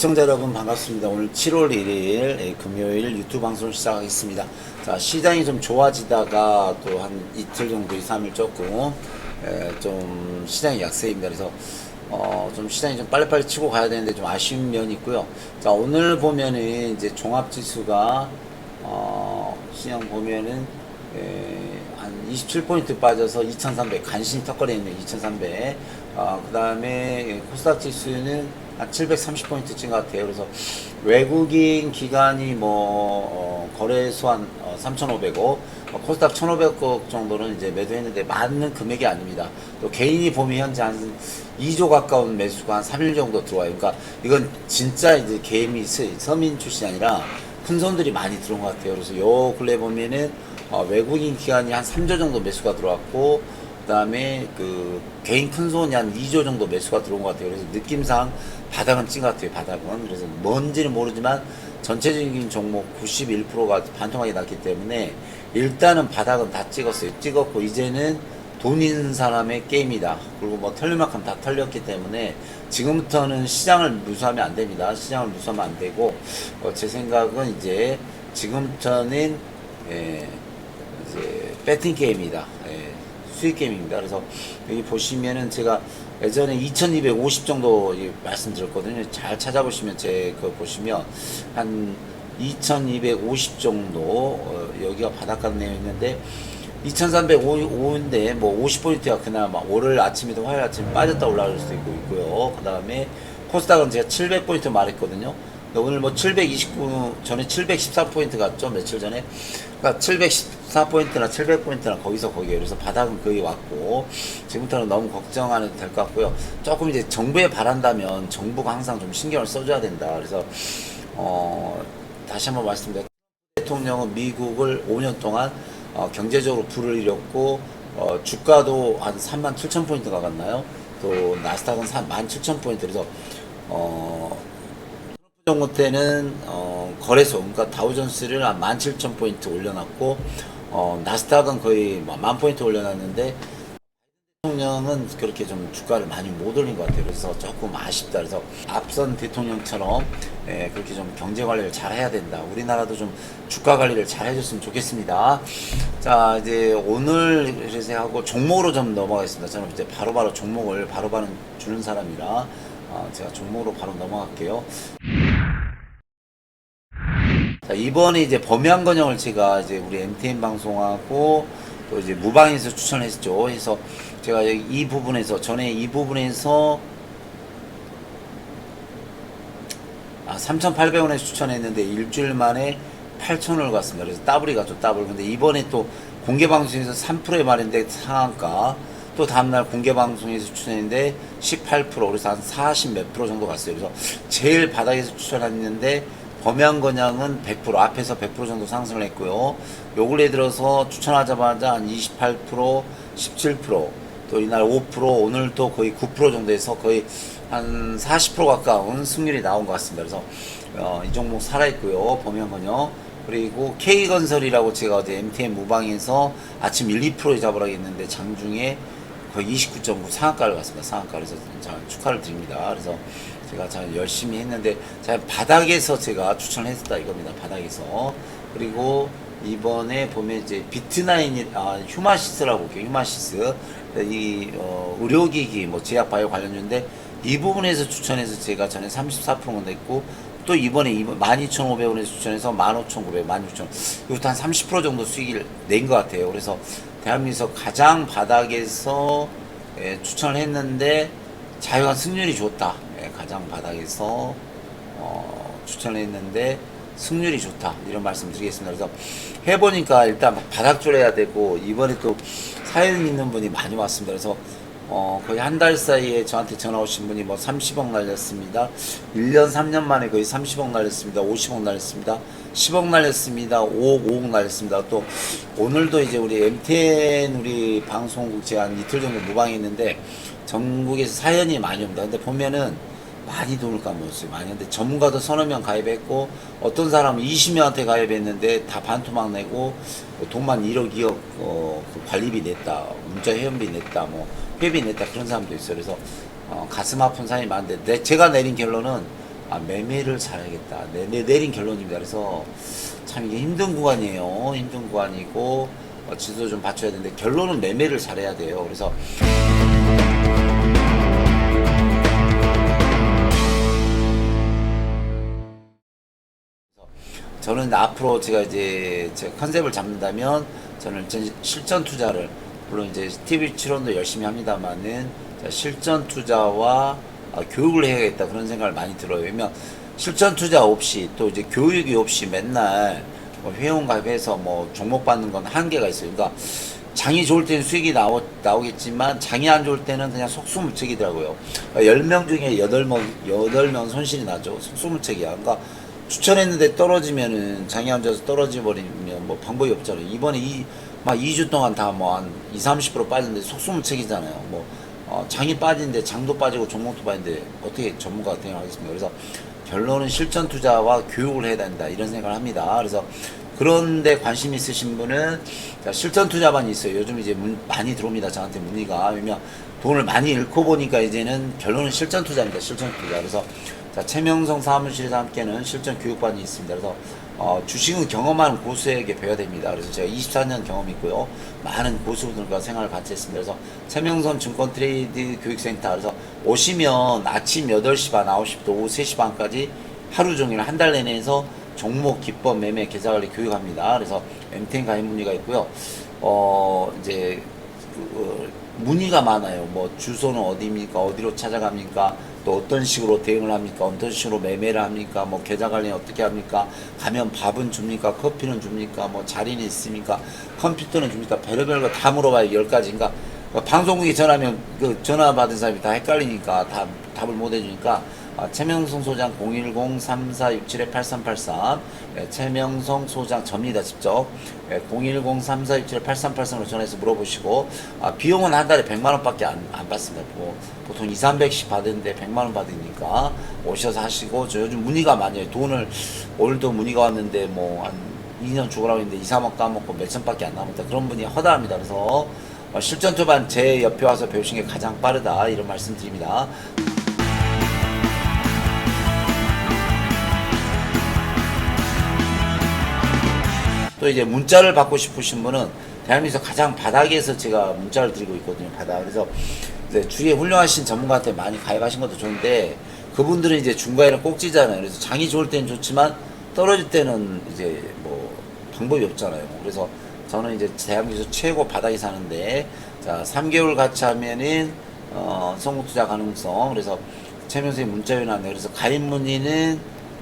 시청자 여러분 반갑습니다. 오늘 7월 1일 예, 금요일 유튜브 방송을 시작하겠습니다. 자, 시장이 좀 좋아지다가 또 한 이틀 정도, 2, 3일 조금 예, 좀 시장이 약세입니다. 그래서 어, 좀 시장이 좀 빨리빨리 치고 가야 되는데 좀 아쉬운 면이 있고요. 자, 오늘 보면은 이제 종합지수가 어, 시장 보면은 예, 한 27포인트 빠져서 2,300 간신히 턱걸이 있는 2,300. 어, 그 다음에 코스닥 지수는 한 730포인트 찐것 같아요. 그래서 외국인 기관이 뭐 어, 거래소 한 어, 3,500억, 어, 코스닥 1,500억 정도는 이제 매도했는데 맞는 금액이 아닙니다. 또 개인이 보면 현재 한 2조 가까운 매수가 한 3일 정도 들어와요. 그러니까 이건 진짜 이제 개인이 스- 서민 출신이 아니라 큰 손들이 많이 들어온 것 같아요. 그래서 요 근래 보면은 어, 외국인 기관이 한 3조 정도 매수가 들어왔고 그다음에 그 개인 큰 손이 한 2조 정도 매수가 들어온 것 같아요. 그래서 느낌상 바닥은 찐 것 같아요. 바닥은 그래서 뭔지는 모르지만 전체적인 종목 91%가 반토막이 났기 때문에 일단은 바닥은 다 찍었어요. 찍었고 이제는 돈 있는 사람의 게임이다. 그리고 뭐 털릴 만큼 다 털렸기 때문에 지금부터는 시장을 무수하면 안 됩니다. 시장을 무수하면 안 되고 어, 제 생각은 이제 지금부터는 예, 이제 배팅 게임이다. 예, 수익 게임입니다. 그래서 여기 보시면은 제가 예전에 2250 정도 이 말씀드렸거든요. 잘 찾아보시면 제 그거 보시면 한 2250 정도 어, 여기가 바닷가 내에 있는데 2305인데 뭐 50포인트가 그나마 월요일 아침에도 화요일 아침에 빠졌다 올라갈 수도 있고 있고요. 그 다음에 코스닥은 제가 700포인트 말했거든요. 근데 오늘 뭐 729 전에 714포인트 갔죠 며칠 전에. 그러니까 714포인트나 700포인트나 거기서 거기에 그래서 바닥은 거의 왔고 지금부터는 너무 걱정 안 해도 될 것 같고요. 조금 이제 정부에 바란다면 정부가 항상 좀 신경을 써줘야 된다. 그래서 어 다시 한번 말씀드립니다 대통령은 미국을 5년 동안 어, 경제적으로 불을 일으켰고 어, 주가도 한 3만 7천 포인트가 갔나요? 또 나스닥은 3만 7천 포인트. 그래서 어, 정도 때는 어, 거래소 그러니까 다우존스를 한 17,000포인트 올려놨고 어, 나스닥은 거의 뭐만 포인트 올려놨는데 대통령은 그렇게 좀 주가를 많이 못 올린 것 같아요. 그래서 조금 아쉽다. 그래서 앞선 대통령처럼 예, 그렇게 좀 경제 관리를 잘 해야 된다. 우리나라도 좀 주가 관리를 잘 해줬으면 좋겠습니다. 자, 이제 오늘 그래서 하고 종목으로 좀 넘어가겠습니다. 저는 이제 바로바로 종목을 바로 바로 주는 사람이라 어, 제가 종목으로 바로 넘어갈게요. 자, 이번에 이제 범양 건영을 제가 이제 우리 MTN 방송하고 또 이제 무방에서 추천했죠. 그래서 제가 이 부분에서 전에 이 부분에서 아, 3,800원에 추천했는데 일주일 만에 8,000원을 갔습니다. 그래서 더블이 갔죠, 더블. 근데 이번에 또 공개 방송에서 3%의 말인데 상한가 또 다음날 공개 방송에서 추천했는데 18% 그래서 한 40 몇 프로 정도 갔어요. 그래서 제일 바닥에서 추천했는데 범양건양은 100% 앞에서 100% 정도 상승을 했고요. 요 근래 들어서 추천하자마자 한 28% 17%또 이날 5% 오늘 또 거의 9% 정도 해서 거의 한 40% 가까운 승률이 나온 것 같습니다. 그래서 어, 이 종목 살아있고요. 범양건영 그리고 K건설이라고 제가 어제 MTN 무방에서 아침 1, 2%에 잡으라고 했는데 장중에 거의 29.9 상한가를 갔습니다. 상한가 그래서 자, 축하를 드립니다. 그래서 제가 잘 열심히 했는데 제가 바닥에서 제가 추천을 했다 이겁니다. 바닥에서 그리고 이번에 보면 이제 비트나인이 아, 휴마시스라고 볼게요. 휴마시스 이 어, 의료기기 뭐 제약바이오 관련주인데 이 부분에서 추천해서 제가 전에 34%가 냈고 또 이번에 12,500원에서 추천해서 15,900, 16,000원 이것도 한 30% 정도 수익을 낸 것 같아요. 그래서 대한민국에서 가장 바닥에서 예, 추천을 했는데 자유한 승률이 좋다. 예, 가장 바닥에서 어, 추천을 했는데 승률이 좋다. 이런 말씀 드리겠습니다. 그래서 해보니까 일단 막 바닥줄 해야 되고 이번에 또 사연 있는 분이 많이 왔습니다. 그래서 어, 거의 한 달 사이에 저한테 전화 오신 분이 뭐 30억 날렸습니다. 1년, 3년 만에 거의 30억 날렸습니다. 50억 날렸습니다. 10억 날렸습니다. 5억, 5억 날렸습니다. 또 오늘도 이제 우리 MTN 우리 방송국 제가 한 이틀 정도 무방했는데 전국에서 사연이 많이 옵니다. 근데 보면은 많이 돈을 까먹었어요. 많이. 근데 전문가도 서너 명 가입했고 어떤 사람은 20명한테 가입했는데 다 반토막 내고 뭐 돈만 1억, 2억 어, 그 관리비 냈다. 문자 회원비 냈다. 뭐 회비 냈다. 그런 사람도 있어요. 그래서 어, 가슴 아픈 사람이 많은데 내, 제가 내린 결론은 아, 매매를 잘해야겠다. 내, 내, 내린 결론입니다. 그래서 참 이게 힘든 구간이에요. 힘든 구간이고 어, 지도 좀 받쳐야 되는데 결론은 매매를 잘해야 돼요. 그래서 저는 앞으로 제가 이제 제 컨셉을 잡는다면 저는 전 실전 투자를 물론 이제 TV 출연도 열심히 합니다만은 실전 투자와 어, 교육을 해야겠다 그런 생각을 많이 들어요. 왜냐면 실전 투자 없이 또 이제 교육이 없이 맨날 뭐 회원가입해서 뭐 종목 받는 건 한계가 있어요. 그러니까 장이 좋을 때는 수익이 나오, 나오겠지만 장이 안 좋을 때는 그냥 속수무책이더라고요. 그러니까 10명 중에 8명, 8명 손실이 나죠. 속수무책이야. 그러니까 추천했는데 떨어지면은 장이 안 좋아서 떨어져 버리면 뭐 방법이 없잖아요. 이번에 이, 막 2주 동안 다 뭐 한 20, 30% 빠졌는데 속수무책이잖아요. 뭐, 어, 장이 빠진데 장도 빠지고 종목도 빠진데 어떻게 전문가가 대응하겠습니까? 그래서 결론은 실전 투자와 교육을 해야 된다. 이런 생각을 합니다. 그래서 그런데 관심 있으신 분은 자, 실전 투자만 있어요. 요즘 이제 문, 많이 들어옵니다. 저한테 문의가. 왜냐면 돈을 많이 잃고 보니까 이제는 결론은 실전 투자입니다. 실전 투자. 그래서 자, 최명성 사무실에서 함께는 실전 교육반이 있습니다. 그래서 어, 주식은 경험하는 고수에게 배워야 됩니다. 그래서 제가 24년 경험이 있고요. 많은 고수들과 생활을 같이 했습니다. 그래서 최명선 증권 트레이드 교육센터. 그래서 오시면 아침 8시 반, 9시부터 오후 3시 반까지 하루 종일 한 달 내내 해서 종목, 기법, 매매, 계좌 관리 교육합니다. 그래서 MTN 가입 문의가 있고요. 어, 이제, 그, 어, 문의가 많아요. 뭐, 주소는 어디입니까? 어디로 찾아갑니까? 또 어떤 식으로 대응을 합니까? 어떤 식으로 매매를 합니까? 뭐, 계좌 관리 어떻게 합니까? 가면 밥은 줍니까? 커피는 줍니까? 뭐, 자리는 있습니까? 컴퓨터는 줍니까? 별의별 거 다 물어봐요. 열 가지인가? 방송국에 전화하면 그 전화 받은 사람이 다 헷갈리니까 다 답을 못 해주니까 아, 최명성 소장 010-3467-8383 예, 최명성 소장 접니다 직접. 예, 010-3467-8383으로 전화해서 물어보시고 아, 비용은 한 달에 100만 원 밖에 안, 안 받습니다. 뭐, 보통 2, 300씩 받는데 100만 원 받으니까 오셔서 하시고 저 요즘 문의가 많이 해요. 돈을 오늘도 문의가 왔는데 뭐한 2년 죽으라고 했는데 2, 3억 까먹고 몇천밖에 안 남았다. 그런 분이 허다합니다. 그래서 어, 실전 초반 제 옆에 와서 배우신 게 가장 빠르다. 이런 말씀 드립니다. 또 이제 문자를 받고 싶으신 분은 대한민국에서 가장 바닥에서 제가 문자를 드리고 있거든요. 바닥. 그래서 이제 주위에 훌륭하신 전문가한테 많이 가입하신 것도 좋은데 그분들은 이제 중간에는 꼭지잖아요. 그래서 장이 좋을 때는 좋지만 떨어질 때는 이제 뭐 방법이 없잖아요. 그래서 저는 이제 대한민국에서 최고 바닥에 사는데 자 3개월 같이 하면은 어, 성공 투자 가능성 그래서 최명수의 문자에 나왔네요. 그래서 가입 문의는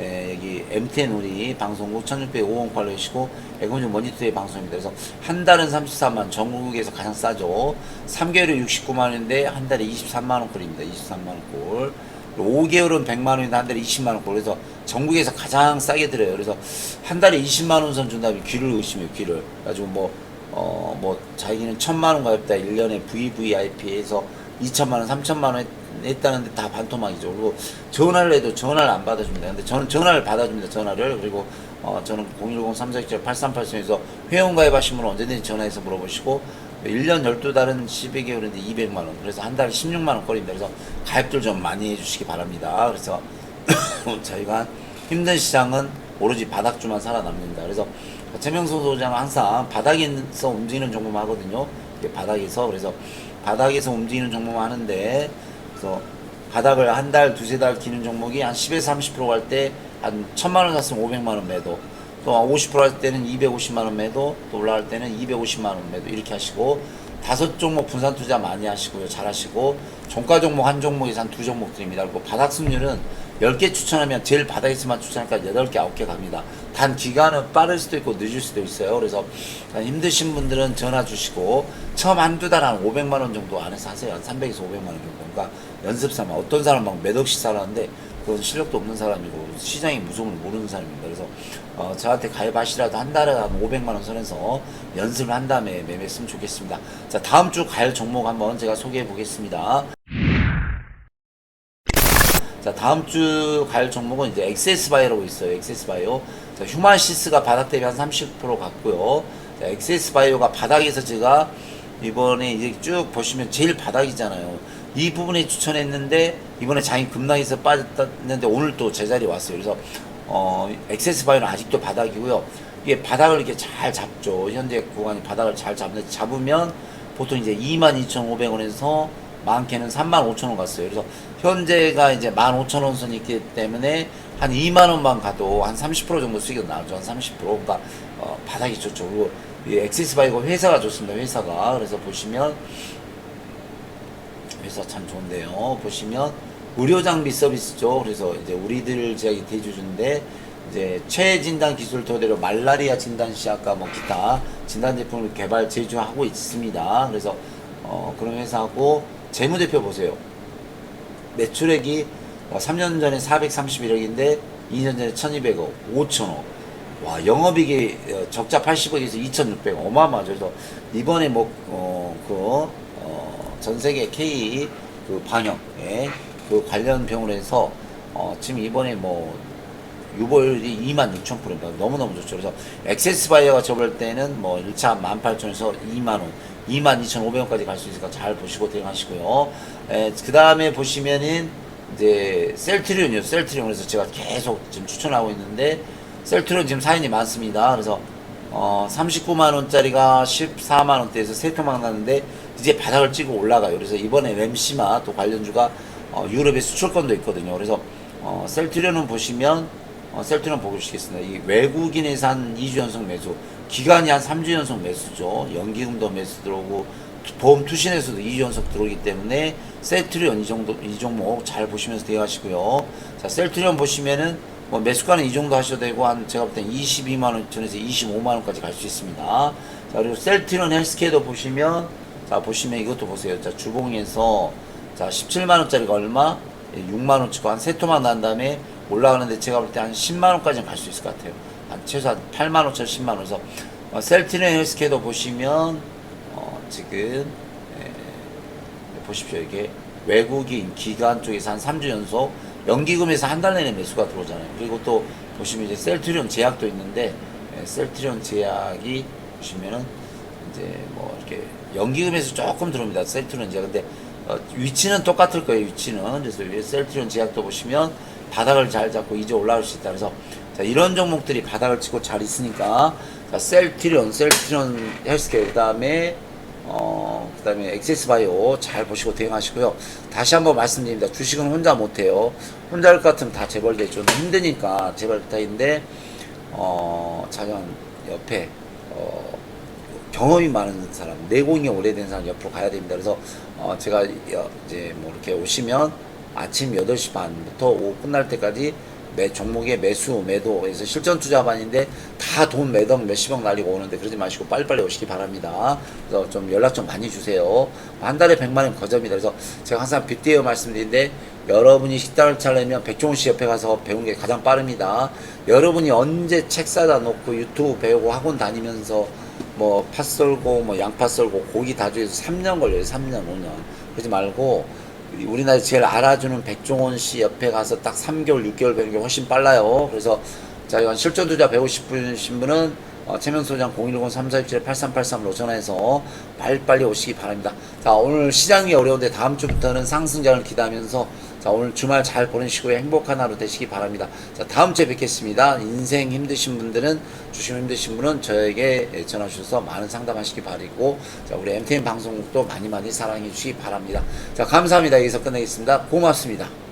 예, 여기 MTN 우리 방송국 1605원 퀄러시고 에고뉴 머니투의 방송입니다. 그래서 한 달은 34만 전국에서 가장 싸죠. 3개월에 69만 원인데 한 달에 23만 원 꼴입니다. 23만 원 꼴. 5개월은 100만 원인데 한 달에 20만 원 꼴. 그래서 전국에서 가장 싸게 들어요. 그래서 한 달에 20만 원 선 준다면 귀를 의심해요. 귀를. 가지고 뭐 어, 뭐, 자기는 천만 원 가입다 1년에 VVIP에서 2천만 원, 3천만 원 했, 했다는데 다 반토막이죠. 그리고 전화를 해도 전화를 안 받아줍니다. 근데 저는 전화를 받아줍니다. 전화를. 그리고, 어, 저는 010-347-8383에서 회원 가입하신 분은 언제든지 전화해서 물어보시고, 1년 12달은 12개월인데 200만 원. 그래서 한 달에 16만 원 거리입니다. 그래서 가입들 좀 많이 해주시기 바랍니다. 그래서 저희가 힘든 시장은 오로지 바닥주만 살아남는다. 그래서 최명수 소장은 항상 바닥에서 움직이는 종목만 하거든요. 바닥에서 그래서 바닥에서 움직이는 종목만 하는데 그래서 바닥을 한 달, 두세 달 기는 종목이 한 10에서 30%갈 때 한 천만 원 샀으면 500만 원 매도 또 50%할 때는 250만 원 매도 또 올라갈 때는 250만 원 매도 이렇게 하시고 다섯 종목 분산 투자 많이 하시고요. 잘 하시고 종가 종목 한 종목에서 한두 종목 드립니다. 그리고 바닥 승률은 10개 추천하면 제일 바닥에서만 추천하니까 8개, 9개 갑니다. 단 기간은 빠를 수도 있고 늦을 수도 있어요. 그래서 힘드신 분들은 전화 주시고 처음 한두 달 한 500만 원 정도 안에서 하세요. 한 300에서 500만 원 정도. 그러니까 연습 삼아 어떤 사람 막 몇 억씩 살았는데 그건 실력도 없는 사람이고 시장의 무서움을 모르는 사람입니다. 그래서 어, 저한테 가입하시라도 한 달에 한 500만 원 선에서 연습을 한 다음에 매매했으면 좋겠습니다. 자 다음 주갈 종목 한번 제가 소개해 보겠습니다. 자 다음 주 갈 종목은 이제 엑세스바이오라고 있어요. 엑세스바이오. 자, 휴마시스가 바닥 대비 한 30% 갔고요. 자, 엑세스바이오가 바닥에서 제가 이번에 이제 쭉 보시면 제일 바닥이잖아요. 이 부분에 추천했는데 이번에 장이 급락해서 빠졌는데 오늘 또 제자리 왔어요. 그래서 어 엑세스 바이오는 아직도 바닥이고요. 이게 바닥을 이렇게 잘 잡죠. 현재 구간이 바닥을 잘 잡는데 잡으면 보통 이제 22,500원에서 많게는 35,000원 갔어요. 그래서 현재가 이제 15,000원 선이 있기 때문에 한 2만 원만 가도 한 30% 정도 수익이 나오죠. 한 30%. 그러니까 어, 바닥이 좋죠. 그리고 이 엑시스 바이오 회사가 좋습니다. 회사가. 그래서 보시면 회사 참 좋은데요. 보시면 의료 장비 서비스죠. 그래서 이제 우리들 제약이 대주주인데 이제 최진단 기술 토대로 말라리아 진단 시약과 뭐 기타 진단 제품을 개발 제조하고 있습니다. 그래서 어 그런 회사고 재무대표 보세요. 매출액이 어, 3년 전에 431억인데 2년 전에 1200억, 5천억. 와, 영업이익이 어, 적자 80억에서 2600억. 어마어마하죠. 그래서 이번에 뭐, 어, 그, 어, 전 세계 K 그 방역에 그 관련 병원에서 어, 지금 이번에 뭐, 유보율이 2만 6천 프로입니다. 너무너무 좋죠. 그래서 엑세스 바이어가 접을 때는 뭐 1차 18,000에서 2만 원, 2만 2,500원까지 갈 수 있으니까 잘 보시고 대응하시고요. 그 다음에 보시면은 이제 셀트리온이요. 셀트리온. 그래서 제가 계속 지금 추천하고 있는데 셀트리온 지금 사인이 많습니다. 그래서 어 39만 원짜리가 14만 원대에서 세 토막 났는데 이제 바닥을 찍고 올라가요. 그래서 이번에 램시마 또 관련주가 어, 유럽에 수출권도 있거든요. 그래서 어, 셀트리온은 보시면 어, 셀트리온 보고 싶겠습니다. 이 외국인에서 한 2주 연속 매수, 기간이 한 3주 연속 매수죠. 연기금도 매수 들어오고 보험 투신에서도 2주 연속 들어오기 때문에 셀트리온 이 정도 이 종목 잘 보시면서 대응하시고요. 자, 셀트리온 보시면은 뭐 매수가는 이 정도 하셔도 되고 한 제가 볼 땐 22만 원전에서 25만 원까지 갈 수 있습니다. 자, 그리고 셀트리온 헬스케어도 보시면 자, 보시면 이것도 보세요. 자, 주봉에서 자, 17만 원짜리가 얼마? 6만 원 치고 한 세 토막 난 다음에 올라가는데 제가 볼 때 한 10만 원까지는 갈 수 있을 것 같아요. 한 최소한 8만 원짜리 10만 원. 그래서 어, 셀트리온 헬스케어도 보시면 어, 지금 예, 보십시오. 이게 외국인 기관 쪽에서 한 3주 연속 연기금에서 한 달 내내 매수가 들어오잖아요. 그리고 또 보시면 이제 셀트리온 제약도 있는데 예, 셀트리온 제약이 보시면은 이제 뭐 이렇게 연기금에서 조금 들어옵니다. 제약. 근데 어, 위치는 똑같을 거예요. 위치는. 그래서 셀트리온 제약도 보시면 바닥을 잘 잡고 이제 올라올 수 있다. 그래서 자, 이런 종목들이 바닥을 치고 잘 있으니까 자, 셀트리온, 셀트리온 헬스케어 그다음에 어, 그 다음에 엑세스 바이오 잘 보시고 대응하시고요. 다시 한번 말씀드립니다. 주식은 혼자 못해요. 혼자 할 것 같으면 다 재벌되죠. 힘드니까 재벌 부탁인데, 어, 자연 옆에, 어, 경험이 많은 사람, 내공이 오래된 사람 옆으로 가야 됩니다. 그래서, 어, 제가 여- 이제 뭐 이렇게 오시면 아침 8시 반부터 오후 끝날 때까지 매 종목의 매수, 매도에서 실전 투자반인데 다 돈 매덕 몇십억 날리고 오는데 그러지 마시고 빨리빨리 오시기 바랍니다. 그래서 좀 연락 좀 많이 주세요. 한 달에 100만 원 거저입니다. 그래서 제가 항상 빅데이어 말씀드리는데 여러분이 식당을 차리면 백종원 씨 옆에 가서 배운 게 가장 빠릅니다. 여러분이 언제 책 사다 놓고 유튜브 배우고 학원 다니면서 뭐 팥 썰고 뭐 양파 썰고 고기 다주해서 3년 걸려요. 3년, 5년. 그러지 말고 우리나라에 제일 알아주는 백종원 씨 옆에 가서 딱 3개월, 6개월 배우는 게 훨씬 빨라요. 그래서 자, 이건 실전 투자 배우고 싶으신 분은 어, 최명 소장 010-3467-8383으로 전화해서 빨리빨리 오시기 바랍니다. 자, 오늘 시장이 어려운데 다음 주부터는 상승장을 기대하면서 자, 오늘 주말 잘 보내시고 행복한 하루 되시기 바랍니다. 자, 다음 주에 뵙겠습니다. 인생 힘드신 분들은, 주식 힘드신 분은 저에게 전화 주셔서 많은 상담하시기 바라고, 자, 우리 MTN 방송국도 많이 많이 사랑해 주시기 바랍니다. 자, 감사합니다. 여기서 끝내겠습니다. 고맙습니다.